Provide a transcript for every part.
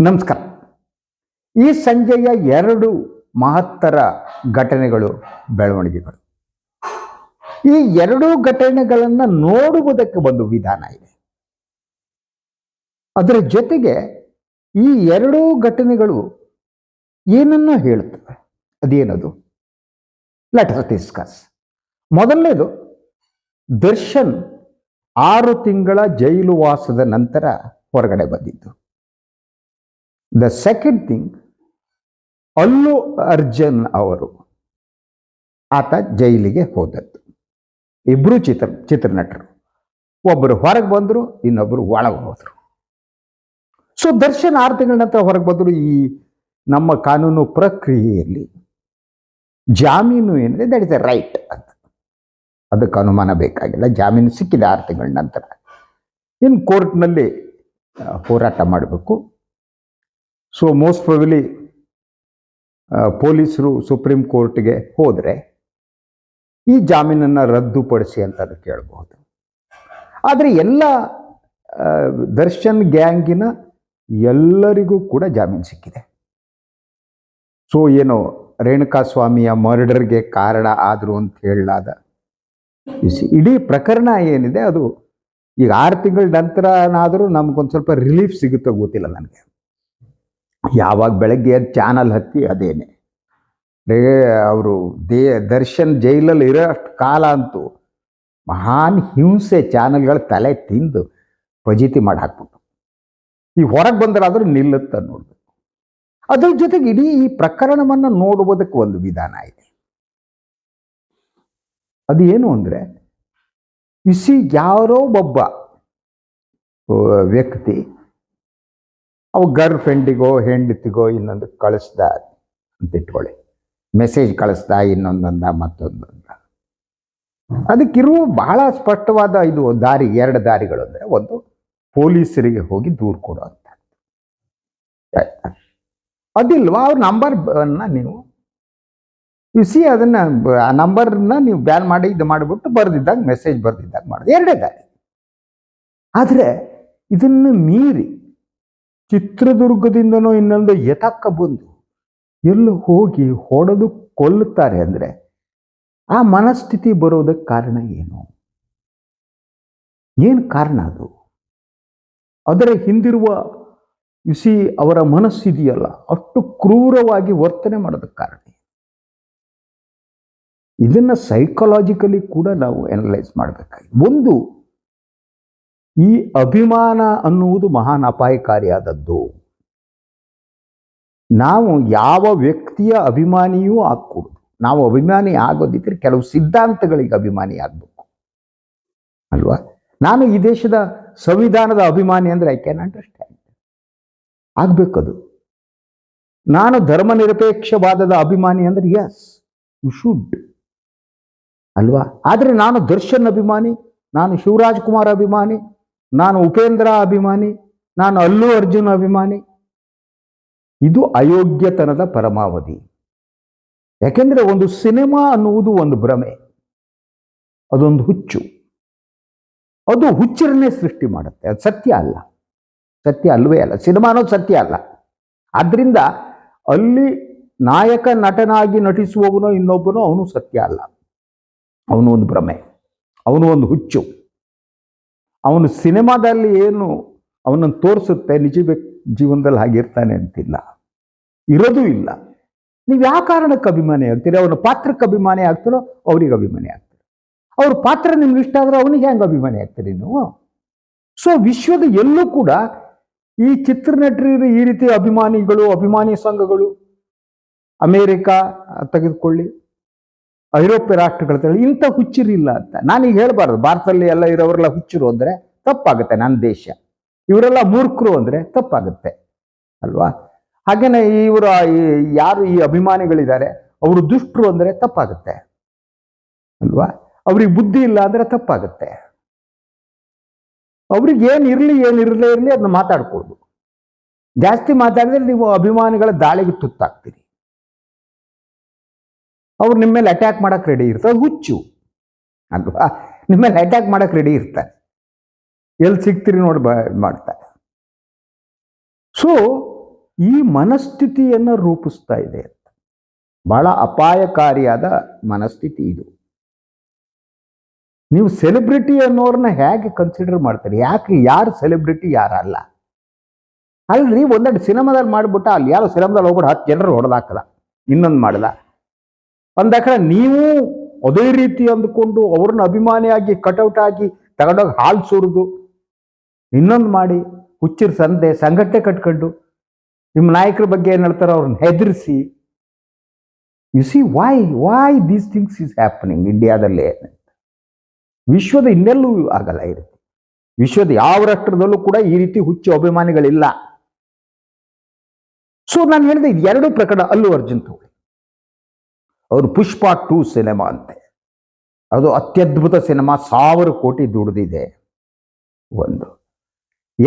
ನಮಸ್ಕಾರ. ಈ ಸಂಜೆಯ ಎರಡು ಮಹತ್ತರ ಘಟನೆಗಳು, ಬೆಳವಣಿಗೆಗಳು. ಈ ಎರಡೂ ಘಟನೆಗಳನ್ನು ನೋಡುವುದಕ್ಕೆ ಒಂದು ವಿಧಾನ ಇದೆ. ಅದರ ಜೊತೆಗೆ ಈ ಎರಡೂ ಘಟನೆಗಳು ಏನನ್ನು ಹೇಳುತ್ತವೆ? ಅದೇನದು? ಲೆಟ್ ಅಸ್ ಡಿಸ್ಕಸ್ ಮೊದಲನೇದು, ದರ್ಶನ್ ಆರು ತಿಂಗಳ ಜೈಲು ವಾಸದ ನಂತರ ಹೊರಗಡೆ ಬಂದಿದ್ದು. The second thing Allu Arjun ಅವರು ಆತ ಜೈಲಿಗೆ ಹೋದದ್ದು. ಇಬ್ಬರು ಚಿತ್ರ, ಚಿತ್ರನಟರು. ಒಬ್ಬರು ಹೊರಗೆ ಬಂದರು ಇನ್ನೊಬ್ಬರು ಒಳಗೆ ಹೋದರು. ಸೊ ದರ್ಶನ್ ಆರು ತಿಂಗಳ ನಂತರ ಹೊರಗೆ ಬಂದರು ಈ ನಮ್ಮ ಕಾನೂನು ಪ್ರಕ್ರಿಯೆಯಲ್ಲಿ. ಜಾಮೀನು ಏನಿದೆ ದಟ್ ಇಸ್ ಎ ರೈಟ್ ಅಂತ. ಅದಕ್ಕೆ ಅನುಮಾನ ಬೇಕಾಗಿಲ್ಲ, ಜಾಮೀನು ಸಿಕ್ಕಿದೆ ಆರು ತಿಂಗಳ ನಂತರ. ಇನ್ನು ಕೋರ್ಟ್ನಲ್ಲಿ ಹೋರಾಟ ಮಾಡಬೇಕು. ಸೊ ಮೋಸ್ಟ್ ಪ್ರೊಬಲಿ ಪೊಲೀಸರು ಸುಪ್ರೀಂ ಕೋರ್ಟ್ಗೆ ಹೋದರೆ ಈ ಜಾಮೀನನ್ನು ರದ್ದುಪಡಿಸಿ ಅಂತ ಅದು ಕೇಳಬಹುದು. ಆದರೆ ಎಲ್ಲ ದರ್ಶನ್ ಗ್ಯಾಂಗಿನ ಎಲ್ಲರಿಗೂ ಕೂಡ ಜಾಮೀನು ಸಿಕ್ಕಿದೆ. ಸೊ ಏನು ರೇಣುಕಾ ಸ್ವಾಮಿಯ ಮರ್ಡರ್ಗೆ ಕಾರಣ ಆದರು ಅಂತ ಹೇಳಲಾದ ಇಡೀ ಪ್ರಕರಣ ಏನಿದೆ ಅದು ಈಗ ಆರು ತಿಂಗಳ ನಂತರನಾದರೂ ನಮ್ಗೊಂದು ಸ್ವಲ್ಪ ರಿಲೀಫ್ ಸಿಗುತ್ತೋ ಗೊತ್ತಿಲ್ಲ ನನಗೆ. ಯಾವಾಗ ಬೆಳಗ್ಗೆ ಎದ್ದು ಚಾನಲ್ ಹತ್ತಿ ಅದೇನೆ. ರೇ, ಅವರು ದೇ, ದರ್ಶನ್ ಜೈಲಲ್ಲಿ ಇರೋ ಅಷ್ಟು ಕಾಲ ಅಂತೂ ಮಹಾನ್ ಹಿಂಸೆ ಚಾನಲ್ಗಳ ತಲೆ ತಿಂದು ಫಜೀತಿ ಮಾಡಿ ಹಾಕ್ಬಿಟ್ಟು ಈ ಹೊರಗೆ ಬಂದರಾದರೂ ನಿಲ್ಲುತ್ತ ನೋಡಬೇಕು. ಅದ್ರ ಜೊತೆಗೆ ಇಡೀ ಈ ಪ್ರಕರಣವನ್ನು ನೋಡುವುದಕ್ಕೆ ಒಂದು ವಿಧಾನ ಇದೆ. ಅದು ಏನು ಅಂದರೆ ಇಸಿ ಯಾರೋ ಒಬ್ಬ ವ್ಯಕ್ತಿ ಅವ ಗರ್ಲ್ ಫ್ರೆಂಡಿಗೋ ಹೆಂಡತಿಗೋ ಇನ್ನೊಂದು ಕಳಿಸ್ದ ಅಂತ ಇಟ್ಕೊಳ್ಳಿ. ಮೆಸೇಜ್ ಕಳಿಸ್ದ ಇನ್ನೊಂದೊಂದ, ಮತ್ತೊಂದೊಂದ. ಅದಕ್ಕಿರುವ ಬಹಳ ಸ್ಪಷ್ಟವಾದ ಇದು ದಾರಿ, ಎರಡು ದಾರಿಗಳು ಅಂದರೆ ಒಂದು ಪೊಲೀಸರಿಗೆ ಹೋಗಿ ದೂರು ಕೊಡುವಂಥ ಅದಿಲ್ವಾ? ಅವ್ರ ನಂಬರ್ ಅನ್ನ ನೀವು ಸಿ ಅದನ್ನ ಆ ನಂಬರ್ನ ನೀವು ಬ್ಯಾನ್ ಮಾಡಿ, ಇದು ಮಾಡಿಬಿಟ್ಟು ಬರೆದಿದ್ದಾಗ ಮೆಸೇಜ್ ಬರೆದಿದ್ದಾಗ ಮಾಡೋದು. ಎರಡೇ ದಾರಿ. ಆದರೆ ಇದನ್ನು ಮೀರಿ ಚಿತ್ರದುರ್ಗದಿಂದನೋ ಇನ್ನೊಂದು ಎತಕ್ಕ ಬಂದು ಎಲ್ಲ ಹೋಗಿ ಹೊಡೆದು ಕೊಲ್ಲುತ್ತಾರೆ ಅಂದರೆ ಆ ಮನಸ್ಥಿತಿ ಬರೋದಕ್ಕೆ ಕಾರಣ ಏನು? ಏನು ಕಾರಣ ಅದು? ಅದರ ಹಿಂದಿರುವ ಯುಸಿ ಅವರ ಮನಸ್ಸಿದೆಯಲ್ಲ ಅಷ್ಟು ಕ್ರೂರವಾಗಿ ವರ್ತನೆ ಮಾಡೋದಕ್ಕೆ ಕಾರಣ ಇದನ್ನು ಸೈಕಲಾಜಿಕಲಿ ಕೂಡ ನಾವು ಅನಲೈಸ್ ಮಾಡಬೇಕಾಗಿ ಒಂದು ಈ ಅಭಿಮಾನ ಅನ್ನುವುದು ಮಹಾನ್ ಅಪಾಯಕಾರಿಯಾದದ್ದು. ನಾವು ಯಾವ ವ್ಯಕ್ತಿಯ ಅಭಿಮಾನಿಯೂ ಆಗ್ಕೂಡುದು. ನಾವು ಅಭಿಮಾನಿ ಆಗೋದಿದ್ರೆ ಕೆಲವು ಸಿದ್ಧಾಂತಗಳಿಗೆ ಅಭಿಮಾನಿ ಆಗಬೇಕು. ಅಲ್ವಾ? ನಾನು ಈ ದೇಶದ ಸಂವಿಧಾನದ ಅಭಿಮಾನಿ ಅಂದರೆ ಐ ಕ್ಯಾನ್ ಅಂಡರ್ಸ್ಟ್ಯಾಂಡ್ ಆಗ್ಬೇಕದು. ನಾನು ಧರ್ಮನಿರಪೇಕ್ಷವಾದದ ಅಭಿಮಾನಿ ಅಂದ್ರೆ ಎಸ್ ಯು ಶುಡ್ ಅಲ್ವಾ? ಆದರೆ ನಾನು ದರ್ಶನ್ ಅಭಿಮಾನಿ, ನಾನು ಶಿವರಾಜ್ ಕುಮಾರ್ ಅಭಿಮಾನಿ ನಾನು ಉಪೇಂದ್ರ ಅಭಿಮಾನಿ, ನಾನು ಅಲ್ಲು ಅರ್ಜುನ್ ಅಭಿಮಾನಿ. ಇದು ಅಯೋಗ್ಯತನದ ಪರಮಾವಧಿ. ಯಾಕೆಂದ್ರೆ ಒಂದು ಸಿನಿಮಾ ಅನ್ನುವುದು ಒಂದು ಭ್ರಮೆ. ಅದೊಂದು ಹುಚ್ಚು. ಅದು ಹುಚ್ಚರನ್ನೇ ಸೃಷ್ಟಿ ಮಾಡುತ್ತೆ. ಅದು ಸತ್ಯ ಅಲ್ಲ. ಸತ್ಯ ಅಲ್ಲವೇ ಅಲ್ಲ. ಸಿನಿಮಾ ಅನ್ನೋದು ಸತ್ಯ ಅಲ್ಲ. ಆದ್ರಿಂದ ಅಲ್ಲಿ ನಾಯಕ ನಟನಾಗಿ ನಟಿಸುವವನೋ ಇನ್ನೊಬ್ಬನೋ ಅವನು ಸತ್ಯ ಅಲ್ಲ. ಅವನು ಒಂದು ಭ್ರಮೆ. ಅವನು ಒಂದು ಹುಚ್ಚು. ಅವನು ಸಿನಿಮಾದಲ್ಲಿ ಏನು ಅವನನ್ನು ತೋರಿಸುತ್ತೆ ನಿಜ ಜೀವನದಲ್ಲಿ ಹಾಗಿರ್ತಾನೆ ಅಂತಿಲ್ಲ. ಇರೋದು ಇಲ್ಲ. ನೀವು ಯಾವ ಕಾರಣಕ್ಕೆ ಅಭಿಮಾನಿ ಆಗ್ತೀರಿ? ಅವನ ಪಾತ್ರಕ್ಕೆ ಅಭಿಮಾನಿ ಆಗ್ತಾರೋ ಅವ್ರಿಗೆ ಅಭಿಮಾನಿ ಆಗ್ತೀರಿ ಅವ್ರ ಪಾತ್ರ ನಿಮ್ಗೆ ಇಷ್ಟ ಆದ್ರೆ ಅವನಿಗೆ ಹೆಂಗೆ ಅಭಿಮಾನಿ ಆಗ್ತೀರಿ ನೀವು? ಸೊ ವಿಶ್ವದ ಎಲ್ಲೂ ಕೂಡ ಈ ಚಿತ್ರನಟರು ಈ ರೀತಿ ಅಭಿಮಾನಿಗಳು, ಅಭಿಮಾನಿ ಸಂಘಗಳು, ಅಮೇರಿಕಾ ತೆಗೆದುಕೊಳ್ಳಿ ಐರೋಪ್ಯ ರಾಷ್ಟ್ರಗಳ ಇಂಥ ಹುಚ್ಚಿರಿಲ್ಲ ಅಂತ. ನಾನೀಗ ಹೇಳ್ಬಾರ್ದು. ಭಾರತದಲ್ಲಿ ಎಲ್ಲ ಇರೋರೆಲ್ಲ ಹುಚ್ಚರು ಅಂದ್ರೆ ತಪ್ಪಾಗುತ್ತೆ ನನ್ನ ದೇಶ. ಇವರೆಲ್ಲ ಮೂರ್ಖರು ಅಂದ್ರೆ ತಪ್ಪಾಗುತ್ತೆ. ಅಲ್ವಾ? ಹಾಗೇನೆ ಇವರ ಯಾರು ಈ ಅಭಿಮಾನಿಗಳಿದ್ದಾರೆ, ಅವರು ದುಷ್ಟರು ಅಂದ್ರೆ ತಪ್ಪಾಗುತ್ತೆ. ಅಲ್ವಾ? ಅವ್ರಿಗೆ ಬುದ್ಧಿ ಇಲ್ಲ ಅಂದ್ರೆ ತಪ್ಪಾಗುತ್ತೆ. ಅವ್ರಿಗೆ ಏನ್ ಇರ್ಲಿ, ಏನ್ ಇರಲೇ ಇರಲಿ ಅದನ್ನ ಮಾತಾಡ್ಕೊಳ್ಬೋದು. ಜಾಸ್ತಿ ಮಾತಾಡಿದ್ರೆ ನೀವು ಅಭಿಮಾನಿಗಳ ದಾಳಿಗೆ ತುತ್ತಾಗ್ತೀರಿ. ಅವ್ರು ನಿಮ್ಮ ಮೇಲೆ ಅಟ್ಯಾಕ್ ಮಾಡಕ್ ರೆಡಿ ಇರ್ತಾರೆ. ಹುಚ್ಚು. ಅಲ್ವಾ? ನಿಮ್ಮ ಮೇಲೆ ಅಟ್ಯಾಕ್ ಮಾಡಕ್ ರೆಡಿ ಇರ್ತಾರೆ. ಎಲ್ಲಿ ಸಿಗ್ತೀರಿ ನೋಡಿ ಬ ಮಾಡ್ತಾರೆ ಸೊ ಈ ಮನಸ್ಥಿತಿಯನ್ನು ರೂಪಿಸ್ತಾ ಇದೆ ಅಂತ. ಬಹಳ ಅಪಾಯಕಾರಿಯಾದ ಮನಸ್ಥಿತಿ ಇದು. ನೀವು ಸೆಲೆಬ್ರಿಟಿ ಅನ್ನೋರನ್ನ ಹೇಗೆ ಕನ್ಸಿಡರ್ ಮಾಡ್ತಾರೆ? ಯಾಕೆ ಯಾರು ಸೆಲೆಬ್ರಿಟಿ ಯಾರಲ್ಲ? ಅಲ್ರಿ, ಒಂದೆರಡು ಸಿನಿಮಾದಲ್ಲಿ ಮಾಡ್ಬಿಟ್ಟ ಅಲ್ಲಿ ಯಾರು ಸಿನಿಮಾದಲ್ಲಿ ಹೋಗ್ಬಿಟ್ಟು ಹತ್ತು ಜನರು ಹೊಡೆದಾಕದ ಇನ್ನೊಂದು ಮಾಡ್ದ. ಅಂದಾಕಡೆ ನೀವು ಅದೇ ರೀತಿ ಅಂದ್ಕೊಂಡು ಅವ್ರನ್ನ ಅಭಿಮಾನಿಯಾಗಿ ಕಟೌಟ್ ಆಗಿ ತಗೊಂಡೋಗಿ ಹಾಲು ಸುರಿದು ಇನ್ನೊಂದು ಮಾಡಿ ಹುಚ್ಚಿರ್ ಸಂದೆ, ಸಂಘಟನೆ ಕಟ್ಕೊಂಡು ನಿಮ್ಮ ನಾಯಕರ ಬಗ್ಗೆ ಏನು ಹೇಳ್ತಾರೋ ಅವ್ರನ್ನ ಹೆದರಿಸಿ. You see why why these things is happening ಇಂಡಿಯಾದಲ್ಲಿ ವಿಶ್ವದ ಇನ್ನೆಲ್ಲೂ ಆಗಲ್ಲ ಈ ರೀತಿ. ವಿಶ್ವದ ಯಾವ ರಾಷ್ಟ್ರದಲ್ಲೂ ಕೂಡ ಈ ರೀತಿ ಹುಚ್ಚು ಅಭಿಮಾನಿಗಳಿಲ್ಲ. ಸೊ ನಾನು ಹೇಳಿದೆ ಎರಡು ಪ್ರಕರಣ. ಅಲ್ಲು ಅರ್ಜುನ್ ತಗೊಳ್ಳಿ. ಅವರು ಪುಷ್ಪ ಟೂ ಸಿನಿಮಾ ಅಂತೆ. ಅದು ಅತ್ಯದ್ಭುತ ಸಿನಿಮಾ, ಸಾವಿರ ಕೋಟಿ ದುಡಿದಿದೆ. ಒಂದು.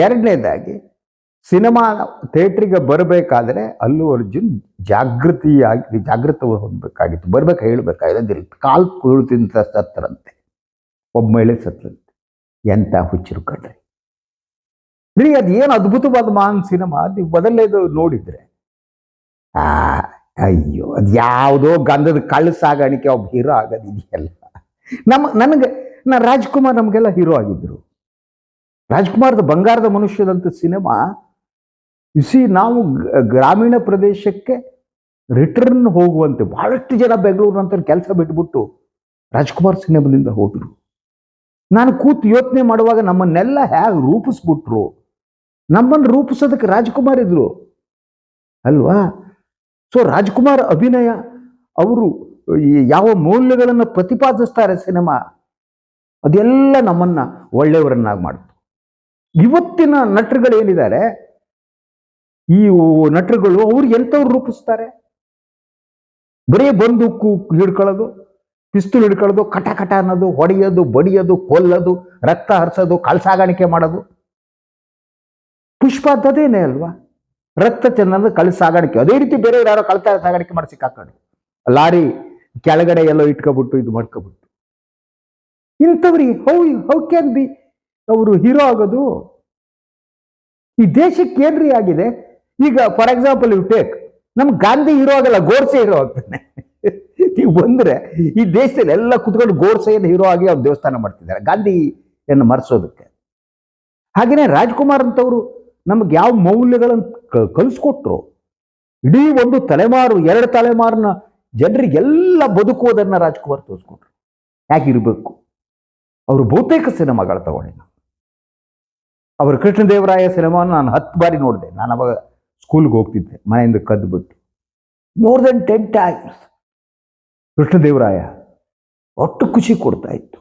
ಎರಡನೇದಾಗಿ, ಸಿನಿಮಾ ಥಿಯೇಟ್ರಿಗೆ ಬರಬೇಕಾದ್ರೆ ಅಲ್ಲೂ ಅರ್ಜುನ್ ಜಾಗೃತಿಯಾಗಿ, ಜಾಗೃತ ಹೊಂದಬೇಕಾಗಿತ್ತು. ಬರ್ಬೇಕು ಹೇಳ್ಬೇಕಾಗಿಲ್ಲ ಕಾಲ್ ಕುಳು ತಿಂತ ಸತ್ತರಂತೆ. ಒಬ್ಬ ಮಹಿಳೆ ಸತ್ತರಂತೆ. ಎಂತ ಹುಚ್ಚರು ಕಣ್ರಿ. ರೀ ಅದು ಏನು ಅದ್ಭುತವಾದ ಮಾನ್ ಸಿನಿಮಾ ನೀವು ಮೊದಲನೇದು ನೋಡಿದ್ರೆ. ಆ ಅಯ್ಯೋ, ಅದು ಯಾವುದೋ ಗಂಧದ ಕಳ್ಳ ಸಾಗಾಣಿಕೆ ಒಬ್ಬ ಹೀರೋ ಆಗೋದಿದೆಯಲ್ಲ. ನಮ್ಮ, ನನಗೆ, ನಾ ರಾಜ್ಕುಮಾರ್ ನಮಗೆಲ್ಲ ಹೀರೋ ಆಗಿದ್ದರು ರಾಜ್ಕುಮಾರ್ದ ಬಂಗಾರದ ಮನುಷ್ಯದಂಥ ಸಿನಿಮಾ ಇಸಿ ನಾವು ಗ್ರಾಮೀಣ ಪ್ರದೇಶಕ್ಕೆ ರಿಟರ್ನ್ ಹೋಗುವಂತೆ ಬಹಳಷ್ಟು ಜನ ಬೆಂಗಳೂರಿನಂತ ಕೆಲಸ ಬಿಟ್ಬಿಟ್ಟು ರಾಜ್ಕುಮಾರ್ ಸಿನಿಮಾದಿಂದ ಹೋದರು. ನಾನು ಕೂತು ಯೋಚನೆ ಮಾಡುವಾಗ ನಮ್ಮನ್ನೆಲ್ಲ ಹೇಗೆ ರೂಪಿಸ್ಬಿಟ್ರು? ನಮ್ಮನ್ನು ರೂಪಿಸೋದಕ್ಕೆ ರಾಜ್ಕುಮಾರ್ ಇದ್ರು. ಅಲ್ವಾ? ಸೊ ರಾಜ್ಕುಮಾರ್ ಅಭಿನಯ, ಅವರು ಯಾವ ಮೌಲ್ಯಗಳನ್ನು ಪ್ರತಿಪಾದಿಸ್ತಾರೆ ಸಿನಿಮಾ, ಅದೆಲ್ಲ ನಮ್ಮನ್ನ ಒಳ್ಳೆಯವರನ್ನಾಗಿ ಮಾಡ್ತು ಇವತ್ತಿನ ನಟರುಗಳು ಏನಿದ್ದಾರೆ ಈ ನಟರುಗಳು ಅವ್ರು ಎಂಥವ್ರು ರೂಪಿಸ್ತಾರೆ? ಬರೀ ಬಂದೂಕು ಹಿಡ್ಕೊಳ್ಳೋದು, ಪಿಸ್ತೂಲ್ ಹಿಡ್ಕೊಳ್ಳೋದು, ಕಟ ಕಟ ಅನ್ನೋದು, ಹೊಡೆಯೋದು, ಬಡಿಯೋದು, ಕೊಲ್ಲೋದು, ರಕ್ತ ಹರಿಸೋದು ಕಳ್ಸಾಗಾಣಿಕೆ ಮಾಡೋದು. ಪುಷ್ಪ ಅಲ್ವಾ? ರಕ್ತ ಚಂದನದ ಕಳ್ಳ ಸಾಗಾಣಿಕೆ. ಅದೇ ರೀತಿ ಬೇರೆ ಯಾರೋ ಕಳ್ತ ಸಾಗಾಣಿಕೆ ಮಾಡಿ ಸಿಕ್ಕಾಕೊಂಡು ಲಾರಿ ಕೆಳಗಡೆ ಎಲ್ಲೋ ಇಟ್ಕೊಬಿಟ್ಟು, ಇದು ಮಾಡ್ಕೊಬಿಟ್ಟು. ಇಂಥವ್ರಿಗೆ ಹೌ ಹೌ ಕ್ಯಾನ್ ಬಿ ಅವರು ಹೀರೋ ಆಗೋದು? ಈ ದೇಶಕ್ಕೆ ಏನ್ರಿ ಆಗಿದೆ? ಈಗ ಫಾರ್ ಎಕ್ಸಾಂಪಲ್ ಯು ಟೇಕ್ ನಮ್ ಗಾಂಧಿ ಹೀರೋ ಆಗಲ್ಲ, ಗೋಡ್ಸೆ ಹೀರೋ ಆಗ್ತಾನೆ. ನೀವು ಬಂದ್ರೆ ಈ ದೇಶದಲ್ಲಿ ಎಲ್ಲ ಕುತ್ಕೊಂಡು ಗೋಡ್ಸೆಯನ್ನು ಹೀರೋ ಆಗಿ ಅವ್ರು ದೇವಸ್ಥಾನ ಮಾಡ್ತಿದ್ದಾರೆ. ಗಾಂಧಿಯನ್ನು ಮರೆಸೋದಕ್ಕೆ. ಹಾಗೇನೆ ರಾಜ್ಕುಮಾರ್ ಅಂತವರು ನಮ್ಗೆ ಯಾವ ಮೌಲ್ಯಗಳನ್ನು ಕಲಿಸ್ಕೊಟ್ರು. ಇಡೀ ಒಂದು ತಲೆಮಾರು, ಎರಡು ತಲೆಮಾರಿನ ಜನರಿಗೆಲ್ಲ ಬದುಕುವುದನ್ನು ರಾಜ್ಕುಮಾರ್ ತೋರಿಸ್ಕೊಟ್ರು. ಯಾಕಿರಬೇಕು ಅವರು ಬಹುತೇಕ ಸಿನಿಮಾಗಳು ತಗೊಂಡೆ ನಾನು ಅವರು ಕೃಷ್ಣದೇವರಾಯ ಸಿನಿಮಾನ ನಾನು ಹತ್ತು ಬಾರಿ ನೋಡಿದೆ. ನಾನು ಅವಾಗ ಸ್ಕೂಲ್ಗೆ ಹೋಗ್ತಿದ್ದೆ, ಮನೆಯಿಂದ ಕದ್ದು ಬಿಟ್ಟು more than ten times Krishnadevaraya ಒಟ್ಟು ಖುಷಿ ಕೊಡ್ತಾ ಇತ್ತು.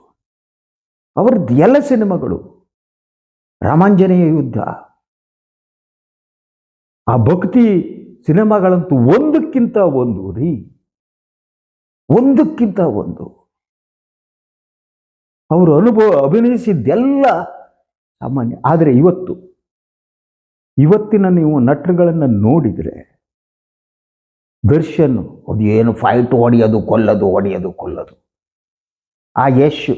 ಅವರದ್ದು ಎಲ್ಲ ಸಿನಿಮಾಗಳು ರಾಮಾಂಜನೇಯ ಯುದ್ಧ ಆ ಭಕ್ತಿ ಸಿನಿಮಾಗಳಂತೂ ಒಂದಕ್ಕಿಂತ ಒಂದು ರೀ. ಒಂದಕ್ಕಿಂತ ಒಂದು. ಅವರು ಅನುಭವ, ಅಭಿನಯಿಸಿದ್ದೆಲ್ಲ ಸಾಮಾನ್ಯ. ಆದರೆ ಇವತ್ತು, ಇವತ್ತಿನ ನೀವು ನಟರುಗಳನ್ನು ನೋಡಿದರೆ, ದರ್ಶನ್ ಅದು ಏನು ಫೈಟ್ ಹೊಡೆಯೋದು, ಕೊಲ್ಲದು ಹೊಡೆಯೋದು, ಕೊಲ್ಲದು. ಆ ಯಶ್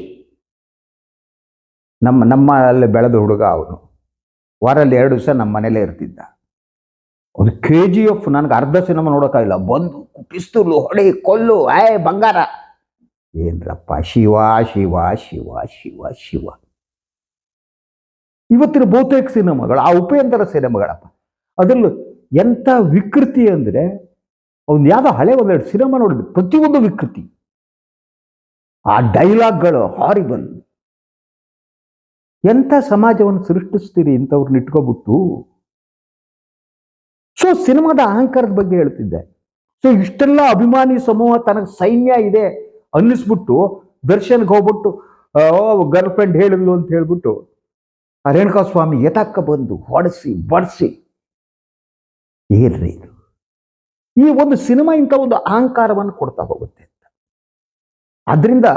ನಮ್ಮ, ನಮ್ಮಲ್ಲಿ ಬೆಳೆದ ಹುಡುಗ ಅವನು. ವಾರಲ್ಲಿ ಎರಡು ದಿವಸ ನಮ್ಮ ಮನೇಲೇ ಇರ್ತಿದ್ದ. ಅದು ಕೆ ಜಿ ಎಫ್ ನನಗೆ ಅರ್ಧ ಸಿನಿಮಾ ನೋಡೋಕ್ಕಾಗಿಲ್ಲ ಬಂದು ಪಿಸ್ತೂಲು ಹೊಡೆ, ಕೊಲ್ಲು ಆಯ್ ಬಂಗಾರ. ಏನ್ರಪ್ಪ, ಶಿವ ಶಿವ ಶಿವ ಶಿವ ಶಿವ. ಇವತ್ತಿನ ಬಹುತೇಕ ಸಿನಿಮಾಗಳು, ಆ ಉಪೇಂದ್ರ ಸಿನಿಮಾಗಳಪ್ಪ. ಅದರಲ್ಲೂ ಎಂಥ ವಿಕೃತಿ ಅಂದರೆ, ಅವನು ಯಾವುದೋ ಹಳೆ ಒಂದೆರಡು ಸಿನಿಮಾ ನೋಡಿದ್ವಿ, ಪ್ರತಿಯೊಂದು ವಿಕೃತಿ. ಆ ಡೈಲಾಗ್ಗಳು ಹಾರಿಬಲ್ ಎಂಥ ಸಮಾಜವನ್ನು ಸೃಷ್ಟಿಸ್ತೀರಿ ಇಂಥವ್ರನ್ನ ಇಟ್ಕೊಬಿಟ್ಟು ಸೊ ಸಿನಿಮಾದ ಅಹಂಕಾರದ ಬಗ್ಗೆ ಹೇಳ್ತಿದ್ದೆ. ಸೊ ಇಷ್ಟೆಲ್ಲ ಅಭಿಮಾನಿ ಸಮೂಹ ತನಗೆ ಸೈನ್ಯ ಇದೆ ಅನ್ನಿಸ್ಬಿಟ್ಟು, ದರ್ಶನ್ಗೆ ಹೋಗ್ಬಿಟ್ಟು ಗರ್ಲ್ ಫ್ರೆಂಡ್ ಹೇಳಿದ್ಲು ಅಂತ ಹೇಳ್ಬಿಟ್ಟು ರೇಣುಕಾ ಸ್ವಾಮಿ ಎತಕ್ಕ ಬಂದು ಹೊಡೆಸಿ, ಬಡಿಸಿ? ಏನ್ರಿ ಇದು? ಈ ಒಂದು ಸಿನಿಮಾ ಇಂಥ ಒಂದು ಅಹಂಕಾರವನ್ನು ಕೊಡ್ತಾ ಹೋಗುತ್ತೆ ಅಂತ. ಅದರಿಂದ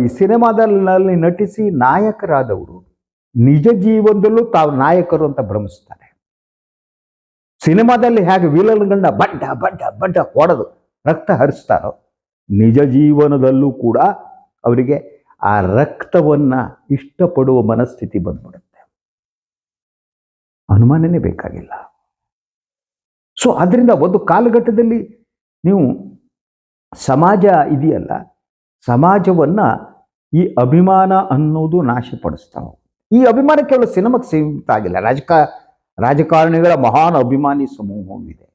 ಈ ಸಿನಿಮಾದಲ್ಲಿ ನಟಿಸಿ ನಾಯಕರಾದವರು ನಿಜ ಜೀವನದಲ್ಲೂ ತಾವು ನಾಯಕರು ಅಂತ ಭ್ರಮಿಸ್ತಾರೆ. ಸಿನಿಮಾದಲ್ಲಿ ಹೇಗೆ ವಿಲನ್ಗಳನ್ನ ಬಡ್ಡ ಬಡ್ಡ ಬಡ್ಡ ಹೊಡೆದು ರಕ್ತ ಹರಿಸ್ತಾರೋ ನಿಜ ಜೀವನದಲ್ಲೂ ಕೂಡ ಅವರಿಗೆ ಆ ರಕ್ತವನ್ನ ಇಷ್ಟಪಡುವ ಮನಸ್ಥಿತಿ ಬಂದ್ಬಿಡುತ್ತೆ. ಅನುಮಾನನೇ ಬೇಕಾಗಿಲ್ಲ. ಸೊ ಅದರಿಂದ ಒಂದು ಕಾಲಘಟ್ಟದಲ್ಲಿ ನೀವು ಸಮಾಜ ಇದೆಯಲ್ಲ, ಸಮಾಜವನ್ನ ಈ ಅಭಿಮಾನ ಅನ್ನೋದು ನಾಶಪಡಿಸ್ತಾವೆ. ಈ ಅಭಿಮಾನ ಕೇವಲ ಸಿನಿಮಾಕ್ಕೆ ಸೀಮಿತ ಆಗಿಲ್ಲ ರಾಜಕ ರಾಜಕಾರಣಿಗಳ ಮಹಾನ್ ಅಭಿಮಾನಿ ಸಮೂಹವಿದೆ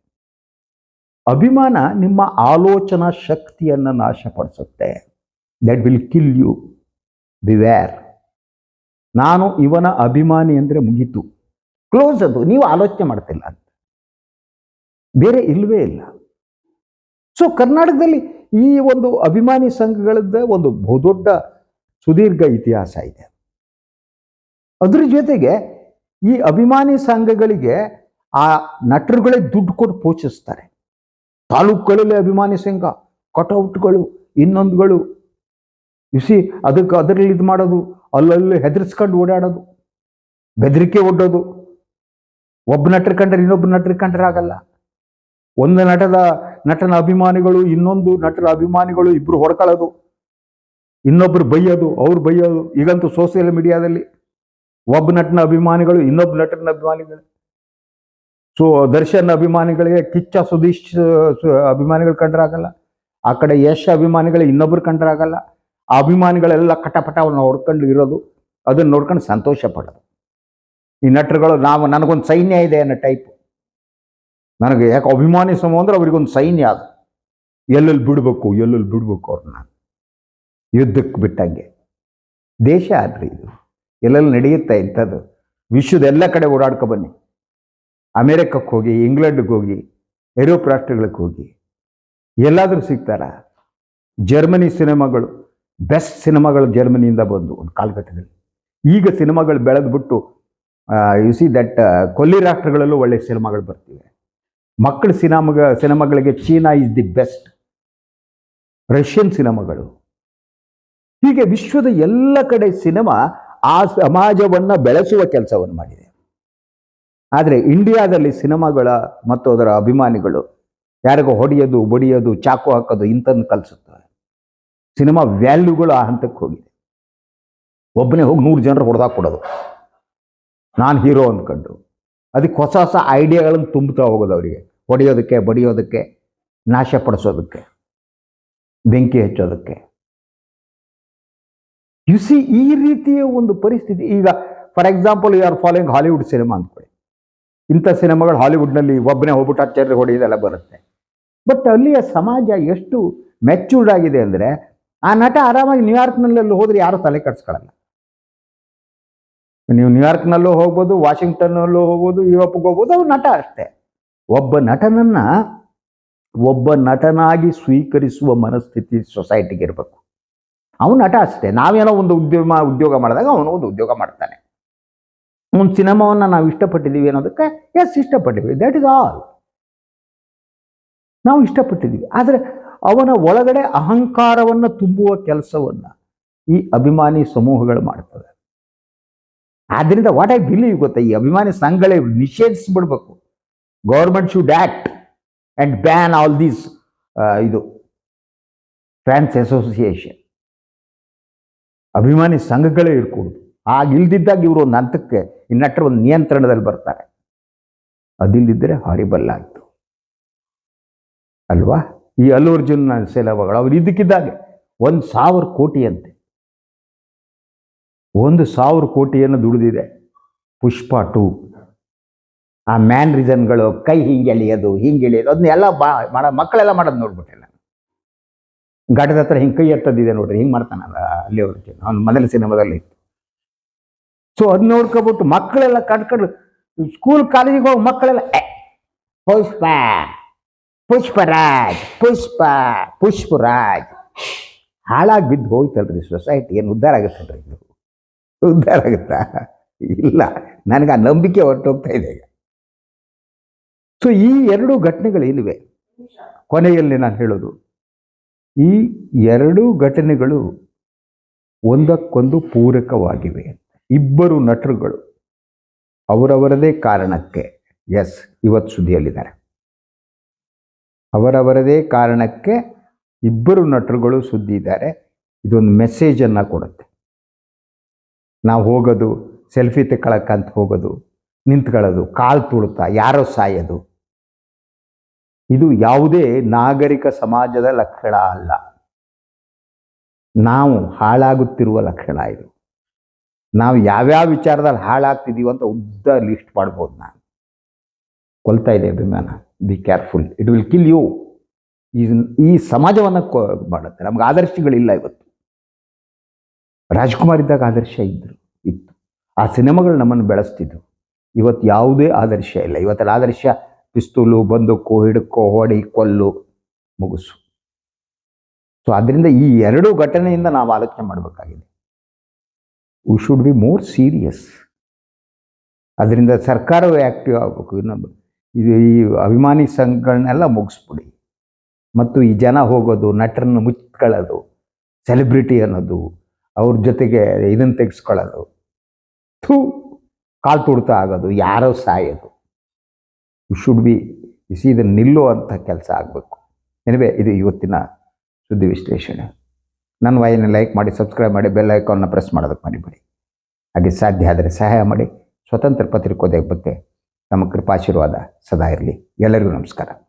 ಅಭಿಮಾನ ನಿಮ್ಮ ಆಲೋಚನಾ ಶಕ್ತಿಯನ್ನು ನಾಶಪಡಿಸುತ್ತೆ. That will kill you beware ನಾನು ಇವನ ಅಭಿಮಾನಿ ಅಂದರೆ ಮುಗೀತು. ಕ್ಲೋಸ್ ಅದು. ನೀವು ಆಲೋಚನೆ ಮಾಡ್ತಿಲ್ಲ ಅಂತ. ಬೇರೆ ಇಲ್ವೇ ಇಲ್ಲ. ಸೊ ಕರ್ನಾಟಕದಲ್ಲಿ ಈ ಒಂದು ಅಭಿಮಾನಿ ಸಂಘಗಳದ್ದ ಒಂದು ಬಹುದೊಡ್ಡ ಸುದೀರ್ಘ ಇತಿಹಾಸ ಇದೆ. ಅದ್ರ ಜೊತೆಗೆ ಈ ಅಭಿಮಾನಿ ಸಂಘಗಳಿಗೆ ಆ ನಟರುಗಳೇ ದುಡ್ಡು ಕೊಟ್ಟು ಪೋಷಿಸ್ತಾರೆ. ತಾಲೂಕುಗಳಲ್ಲಿ ಅಭಿಮಾನಿ ಸಂಘ, ಕಟೌಟ್ಗಳು, ಇನ್ನೊಂದುಗಳು. ಇಸಿ ಅದಕ್ಕೆ ಅದರಲ್ಲಿ ಇದು ಮಾಡೋದು, ಅಲ್ಲಲ್ಲಿ ಹೆದರ್ಸ್ಕೊಂಡು ಓಡಾಡೋದು, ಬೆದರಿಕೆ ಒಡ್ಡೋದು. ಒಬ್ಬ ನಟರು ಕಂಡ್ರೆ ಇನ್ನೊಬ್ಬ ನಟರು ಕಂಡ್ರೆ ಆಗಲ್ಲ. ಒಂದು ನಟದ, ನಟನ ಅಭಿಮಾನಿಗಳು, ಇನ್ನೊಂದು ನಟರ ಅಭಿಮಾನಿಗಳು ಇಬ್ಬರು ಹೊಡ್ಕೊಳ್ಳೋದು, ಇನ್ನೊಬ್ರು ಬೈಯೋದು, ಅವ್ರು ಬೈಯೋದು. ಈಗಂತೂ ಸೋಷಿಯಲ್ ಮೀಡಿಯಾದಲ್ಲಿ ಒಬ್ಬ ನಟನ ಅಭಿಮಾನಿಗಳು, ಇನ್ನೊಬ್ಬ ನಟನ ಅಭಿಮಾನಿಗಳು. ಸೊ, ದರ್ಶನ್ ಅಭಿಮಾನಿಗಳಿಗೆ, ಕಿಚ್ಚ ಸುದೀಶ್ ಅಭಿಮಾನಿಗಳು ಕಂಡ್ರಾಗಲ್ಲ. ಆ ಕಡೆ ಯಶ್ ಅಭಿಮಾನಿಗಳು, ಇನ್ನೊಬ್ರು ಕಂಡ್ರಾಗಲ್ಲ. ಆ ಅಭಿಮಾನಿಗಳೆಲ್ಲ ಕಟಪಟವನ್ನು ನೋಡ್ಕೊಂಡು ಇರೋದು, ಅದನ್ನ ನೋಡ್ಕೊಂಡು ಸಂತೋಷ ಪಡೋದು. ಈ ನಟರುಗಳು, ನಾವು, ನನಗೊಂದು ಸೈನ್ಯ ಇದೆ ಅನ್ನೋ ಟೈಪ್ ನನಗೆ ಯಾಕೆ ಅಭಿಮಾನಿ ಸಮ ಅಂದ್ರೆ ಅವ್ರಿಗೊಂದು ಸೈನ್ಯ ಅದು. ಎಲ್ಲೆಲ್ಲಿ ಬಿಡಬೇಕು, ಎಲ್ಲೆಲ್ಲಿ ಬಿಡ್ಬೇಕು ಅವ್ರನ್ನ. ಯುದ್ಧಕ್ಕೆ ಬಿಟ್ಟಂಗೆ. ದೇಶ ಆದ್ರೆ ಇದು. ಎಲ್ಲೆಲ್ಲಿ ನಡೆಯುತ್ತೆ ಇಂಥದ್ದು? ವಿಶ್ವದ ಎಲ್ಲ ಕಡೆ ಓಡಾಡ್ಕೊ ಬನ್ನಿ. ಅಮೇರಿಕಕ್ಕೆ ಹೋಗಿ, ಇಂಗ್ಲೆಂಡ್ಗೆ ಹೋಗಿ ಯುರೋಪ್ ರಾಷ್ಟ್ರಗಳಿಗೆ ಹೋಗಿ. ಎಲ್ಲಾದರೂ ಸಿಗ್ತಾರ? ಜರ್ಮನಿ ಸಿನಿಮಾಗಳು, ಬೆಸ್ಟ್ ಸಿನಿಮಾಗಳು ಜರ್ಮನಿಯಿಂದ ಬಂದು ಒಂದು ಕಾಲಘಟ್ಟದಲ್ಲಿ. ಈಗ ಸಿನಿಮಾಗಳು ಬೆಳೆದ್ಬಿಟ್ಟು ಯು ಸಿ ದಟ್ ಕೊಲ್ಲಿ ರಾಷ್ಟ್ರಗಳಲ್ಲೂ ಒಳ್ಳೆ ಸಿನಿಮಾಗಳು ಬರ್ತಿವೆ. ಮಕ್ಕಳ ಸಿನಿಮಾಗ, ಸಿನಿಮಾಗಳಿಗೆ China is the best Russian ಸಿನಿಮಾಗಳು. ಹೀಗೆ ವಿಶ್ವದ ಎಲ್ಲ ಕಡೆ ಸಿನಿಮಾ ಆ ಸಮಾಜವನ್ನ ಬೆಳೆಸುವ ಕೆಲಸವನ್ನು ಮಾಡಿದೆ. ಆದರೆ ಇಂಡಿಯಾದಲ್ಲಿ ಸಿನಿಮಾಗಳ ಮತ್ತು ಅದರ ಅಭಿಮಾನಿಗಳು ಯಾರಿಗೋ ಹೊಡೆಯೋದು, ಬಡಿಯೋದು, ಚಾಕು ಹಾಕೋದು ಇಂಥದ್ದು ಕಲಿಸುತ್ತವೆ ಸಿನಿಮಾ ವ್ಯಾಲ್ಯೂಗಳು ಆ ಹಂತಕ್ಕೆ ಹೋಗಿದೆ. ಒಬ್ಬನೇ ಹೋಗಿ ನೂರು ಜನರು ಹೊಡೆದಾಕ್ ಕೊಡೋದು. ನಾನು ಹೀರೋ ಅಂದ್ಕೊಂಡು ಅದಕ್ಕೆ ಹೊಸ ಹೊಸ ಐಡಿಯಾಗಳನ್ನು ತುಂಬುತ್ತಾ ಹೋಗೋದು ಅವರಿಗೆ. ಹೊಡೆಯೋದಕ್ಕೆ, ಬಡಿಯೋದಕ್ಕೆ, ನಾಶಪಡಿಸೋದಕ್ಕೆ, ಬೆಂಕಿ ಹಚ್ಚೋದಕ್ಕೆ. ಯು ಸಿ ಈ ರೀತಿಯ ಒಂದು ಪರಿಸ್ಥಿತಿ, ಈಗ for example you are following Hollywood cinema ಅಂದ್ಕೊಳ್ಳಿ. ಇಂಥ ಸಿನಿಮಾಗಳು ಹಾಲಿವುಡ್ನಲ್ಲಿ ಒಬ್ಬನೇ ಹೋಗ್ಬಿಟ್ಟು ಆಚಾರ್ಯ ಹೊಡೆಯೋದೆಲ್ಲ ಬರುತ್ತೆ. ಬಟ್ ಅಲ್ಲಿಯ ಸಮಾಜ ಎಷ್ಟು ಮೆಚ್ಯೂರ್ಡ್ ಆಗಿದೆ ಅಂದರೆ, ಆ ನಟ ಆರಾಮಾಗಿ ನ್ಯೂಯಾರ್ಕ್ನಲ್ಲೆಲ್ಲ ಹೋದ್ರೆ ಯಾರು ತಲೆ ಕಟ್ಸ್ಕೊಳ್ಳಲ್ಲ ನೀವು ನ್ಯೂಯಾರ್ಕ್ನಲ್ಲೂ ಹೋಗ್ಬೋದು ವಾಷಿಂಗ್ಟನ್ನಲ್ಲೂ ಹೋಗ್ಬೋದು ಯುರೋಪ್ಗೆ ಹೋಗ್ಬೋದು, ಅವ್ರು ನಟ ಅಷ್ಟೇ. ಒಬ್ಬ ನಟನನ್ನ, ಒಬ್ಬ ನಟನಾಗಿ ಸ್ವೀಕರಿಸುವ ಮನಸ್ಥಿತಿ ಸೊಸೈಟಿಗೆ ಇರಬೇಕು. ಅವನು ನಟ ಅಷ್ಟೇ. ನಾವೇನೋ ಒಂದು ಉದ್ಯಮ, ಉದ್ಯೋಗ ಮಾಡಿದಾಗ ಅವನು ಒಂದು ಉದ್ಯೋಗ ಮಾಡ್ತಾನೆ. ಒಂದು ಸಿನಿಮಾವನ್ನು ನಾವು ಇಷ್ಟಪಟ್ಟಿದ್ದೀವಿ ಅನ್ನೋದಕ್ಕೆ ಎಸ್ ಇಷ್ಟಪಟ್ಟಿದ್ದೀವಿ. ದಟ್ ಇಸ್ ಆಲ್ ನಾವು ಇಷ್ಟಪಟ್ಟಿದ್ದೀವಿ. ಆದರೆ ಅವನ ಒಳಗಡೆ ಅಹಂಕಾರವನ್ನು ತುಂಬುವ ಕೆಲಸವನ್ನು ಈ ಅಭಿಮಾನಿ ಸಮೂಹಗಳು ಮಾಡ್ತವೆ. ಆದ್ದರಿಂದ ವಾಟ್ ಐ ಬಿಲೀವ್ ಗೊತ್ತಾ, ಈ ಅಭಿಮಾನಿ ಸಂಘಗಳೇ ನಿಷೇಧಿಸ್ಬಿಡ್ಬೇಕು. Government should act and ban all these ಇದು ಫ್ಯಾನ್ಸ್ ಅಸೋಸಿಯೇಷನ್ ಅಭಿಮಾನಿ ಸಂಘಗಳೇ ಇಟ್ಕೊಂಡು ಆಗ ಇಲ್ದಿದ್ದಾಗ ಇವರು ಒಂದು ಹಂತಕ್ಕೆ ಇನ್ನಟ್ರ ನಟರು ಒಂದು ನಿಯಂತ್ರಣದಲ್ಲಿ ಬರ್ತಾರೆ. ಅದಿಲ್ಲದಿದ್ದರೆ ಹಾರಿಬಲ್ ಆಯಿತು ಅಲ್ವಾ? ಈ ಅಲ್ಲು ಅರ್ಜುನ್ ಸೆಲವಗಳು ಅವ್ರು ಇದಕ್ಕಿದ್ದಾಗೆ ಒಂದು ಸಾವಿರ ಕೋಟಿ ಅಂತೆ ಒಂದು ಸಾವಿರ ಕೋಟಿಯನ್ನು ದುಡಿದಿದೆ ಪುಷ್ಪ ಟು. ಆ ಮ್ಯಾನ್ ರೀಸನ್ಗಳು ಕೈ ಹಿಂಗೆ ಎಳೆಯೋದು ಹಿಂಗೆ ಎಳೆಯೋದು ಅದನ್ನೆಲ್ಲ ಬಾ ಮಾಡ ಮಕ್ಕಳೆಲ್ಲ ಮಾಡೋದು ನೋಡ್ಬಿಟ್ಟೆ ಘಟದ ಹತ್ರ ಹಿಂಗೆ ಕೈ ಎತ್ತದಿದೆ ನೋಡ್ರಿ ಹಿಂಗೆ ಮಾಡ್ತಾನಲ್ಲ ಅಲ್ಲಿ ಅವ್ರಿಗೆ ಅವ್ನು ಮೊದಲ ಸಿನಿಮಾದಲ್ಲಿ ಇತ್ತು. ಸೊ ಅದು ನೋಡ್ಕೊಬಿಟ್ಟು ಮಕ್ಕಳೆಲ್ಲ ಕಟ್ಕೊಂಡು ಸ್ಕೂಲ್ ಕಾಲೇಜಿಗೆ ಹೋಗಿ ಮಕ್ಕಳೆಲ್ಲ "ಏ, ಪುಷ್ಪ ಪುಷ್ಪರಾಜ್ ಪುಷ್ಪ ಪುಷ್ಪರಾಜ್ ಹಾಳಾಗಿ ಬಿದ್ದು ಹೋಯ್ತಲ್ರಿ ಸೊಸೈಟಿ ಏನು ಉದ್ಧಾರ ಆಗುತ್ತಲ್ರಿ ಇದು? ಉದ್ಧಾರ ಆಗುತ್ತಾ? ಇಲ್ಲ ನನಗೆ ಆ ನಂಬಿಕೆ ಹೊರಟೋಗ್ತಾ ಇದೆ ಈಗ. ಸೊ ಈ ಎರಡು ಘಟನೆಗಳೇನಿವೆ ಕೊನೆಯಲ್ಲಿ ನಾನು ಹೇಳೋದು. ಈ ಎರಡೂ ಘಟನೆಗಳು ಒಂದಕ್ಕೊಂದು ಪೂರಕವಾಗಿವೆ. ಇಬ್ಬರು ನಟರುಗಳು ಅವರವರದೇ ಕಾರಣಕ್ಕೆ ಎಸ್ ಇವತ್ತು ಸುದ್ದಿಯಲ್ಲಿದ್ದಾರೆ. ಅವರವರದೇ ಕಾರಣಕ್ಕೆ ಇಬ್ಬರು ನಟರುಗಳು ಸುದ್ದಿ ಇದ್ದಾರೆ. ಇದೊಂದು ಮೆಸೇಜನ್ನು ಕೊಡುತ್ತೆ. ನಾವು ಹೋಗೋದು ಸೆಲ್ಫಿ ತೆಕ್ಕಳಕ್ಕಂತ ಹೋಗೋದು, ನಿಂತ್ಕೊಳ್ಳೋದು, ಕಾಲು ತುಳುತ್ತಾ ಯಾರೋ ಸಾಯೋದು ಇದು ಯಾವುದೇ ನಾಗರಿಕ ಸಮಾಜದ ಲಕ್ಷಣ ಅಲ್ಲ. ನಾವು ಹಾಳಾಗುತ್ತಿರುವ ಲಕ್ಷಣ ಇದು. ನಾವು ಯಾವ್ಯಾವ ವಿಚಾರದಲ್ಲಿ ಹಾಳಾಗ್ತಿದ್ದೀವಿ ಅಂತ ಉದ್ದ ಲಿಸ್ಟ್ ಮಾಡ್ಬೋದು ನಾನು. ಕೊಲ್ತಾ ಇದೆ ಅಭಿಮಾನ. Be careful it will kill you ಈ ಈ ಸಮಾಜವನ್ನು ಮಾಡುತ್ತೆ. ನಮ್ಗೆ ಆದರ್ಶಗಳಿಲ್ಲ ಇವತ್ತು. ರಾಜ್ಕುಮಾರ್ ಇದ್ದಾಗ ಆದರ್ಶ ಇದ್ರು, ಇತ್ತು. ಆ ಸಿನಿಮಾಗಳು ನಮ್ಮನ್ನು ಬೆಳೆಸ್ತಿದ್ರು ಇವತ್ತು ಯಾವುದೇ ಆದರ್ಶ ಇಲ್ಲ. ಇವತ್ತಲ್ಲಿ ಆದರ್ಶ ಪಿಸ್ತೂಲು, ಬಂದೂಕು, ಹಿಡ್ಕೋ, ಹೊಡಿ, ಕೊಲ್ಲು, ಮುಗಿಸು. ಸೊ ಅದರಿಂದ ಈ ಎರಡು ಘಟನೆಯಿಂದ ನಾವು ಆಲೋಚನೆ ಮಾಡಬೇಕಾಗಿದೆ. We should be more serious ಅದರಿಂದ ಸರ್ಕಾರವೇ ಆ್ಯಕ್ಟಿವ್ ಆಗಬೇಕು. ಇನ್ನೊಂದು ಇದು ಈ ಅಭಿಮಾನಿ ಸಂಘಗಳನ್ನೆಲ್ಲ ಮುಗಿಸ್ಬಿಡಿ. ಮತ್ತು ಈ ಜನ ಹೋಗೋದು, ನಟರನ್ನು ಮುಚ್ಕೊಳ್ಳೋದು ಸೆಲೆಬ್ರಿಟಿ ಅನ್ನೋದು, ಅವ್ರ ಜೊತೆಗೆ ಇದನ್ನು ತೆಗೆಸ್ಕೊಳ್ಳೋದು. ಥೂ, ಕಾಲು ತುಡ್ತಾ ಆಗೋದು, ಯಾರೋ ಸಾಯೋದು. ಯು ಶುಡ್ ಬಿ ಇಸ್ ಇದನ್ನು ನಿಲ್ಲುವಂಥ ಕೆಲಸ ಆಗಬೇಕು. ಎನಿವೆ ಇದು ಇವತ್ತಿನ ಸುದ್ದಿ ವಿಶ್ಲೇಷಣೆ. ನನ್ನ ವಾಯಿನ ಲೈಕ್ ಮಾಡಿ ಸಬ್ಸ್ಕ್ರೈಬ್ ಮಾಡಿ ಬೆಲ್ ಐಕಾನ್ನ ಪ್ರೆಸ್ ಮಾಡೋದಕ್ಕೆ ಮರಿಬೇಡಿ. ಹಾಗೆ ಸಾಧ್ಯ ಆದರೆ ಸಹಾಯ ಮಾಡಿ. ಸ್ವತಂತ್ರ ಪತ್ರಿಕೋದ್ಯಮ ಬಗ್ಗೆ ನಮ್ಮ ಕೃಪಾಶೀರ್ವಾದ ಸದಾ ಇರಲಿ. ಎಲ್ಲರಿಗೂ ನಮಸ್ಕಾರ.